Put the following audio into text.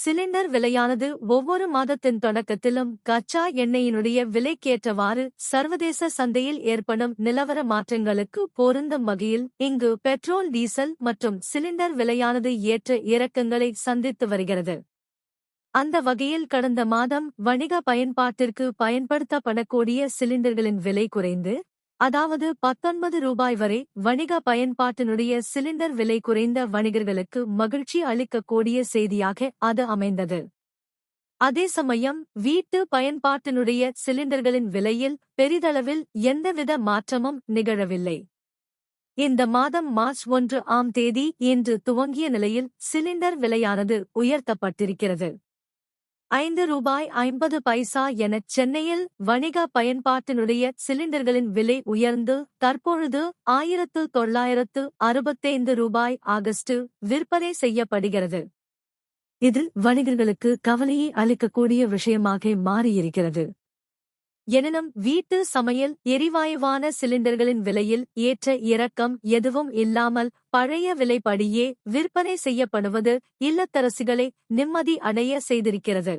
Cylinder விலையானது ஒவ்வொரு மாதத்தின் தொடக்கத்திலும் கச்சா எண்ணெயினுடைய விலைக்கேற்றவாறு சர்வதேச சந்தையில் ஏற்படும் நிலவர மாற்றங்களுக்கு பொருந்தும் வகையில் இங்கு பெட்ரோல் டீசல் மற்றும் சிலிண்டர் விலையானது ஏற்ற இறக்கங்களை சந்தித்து வருகிறது. அந்த வகையில் கடந்த மாதம் வணிக பயன்பாட்டிற்கு பயன்படுத்தப்படக்கூடிய சிலிண்டர்களின் விலை குறைந்து அதாவது பத்தொன்பது ரூபாய் வரை வணிக பயன்பாட்டினுடைய சிலிண்டர் விலை குறைந்த வணிகர்களுக்கு மகிழ்ச்சி அளிக்கக்கூடிய செய்தியாக அது அமைந்தது. அதே சமயம் வீட்டு பயன்பாட்டினுடைய சிலிண்டர்களின் விலையில் பெரிதளவில் எந்தவித மாற்றமும் நிகழவில்லை. இந்த மாதம் மார்ச் ஒன்று ஆம் தேதி இன்று துவங்கிய நிலையில் சிலிண்டர் விலையானது உயர்த்தப்பட்டிருக்கிறது. ஐந்து ரூபாய் ஐம்பது பைசா என சென்னையில் வணிக பயன்பாட்டினுடைய சிலிண்டர்களின் விலை உயர்ந்து தற்பொழுது ஆயிரத்து தொள்ளாயிரத்து அறுபத்தைந்து ரூபாய் ஆகஸ்ட் விற்பனை செய்யப்படுகிறது. இது வணிகர்களுக்கு கவலையை அளிக்கக்கூடிய விஷயமாக மாறியிருக்கிறது. எனினும் வீட்டு சமையல் எரிவாயுவான சிலிண்டர்களின் விலையில் ஏற்ற இறக்கம் எதுவும் இல்லாமல் பழைய விலைப்படியே விற்பனை செய்யப்படுவது இல்லத்தரசிகளை நிம்மதி அடைய செய்திருக்கிறது.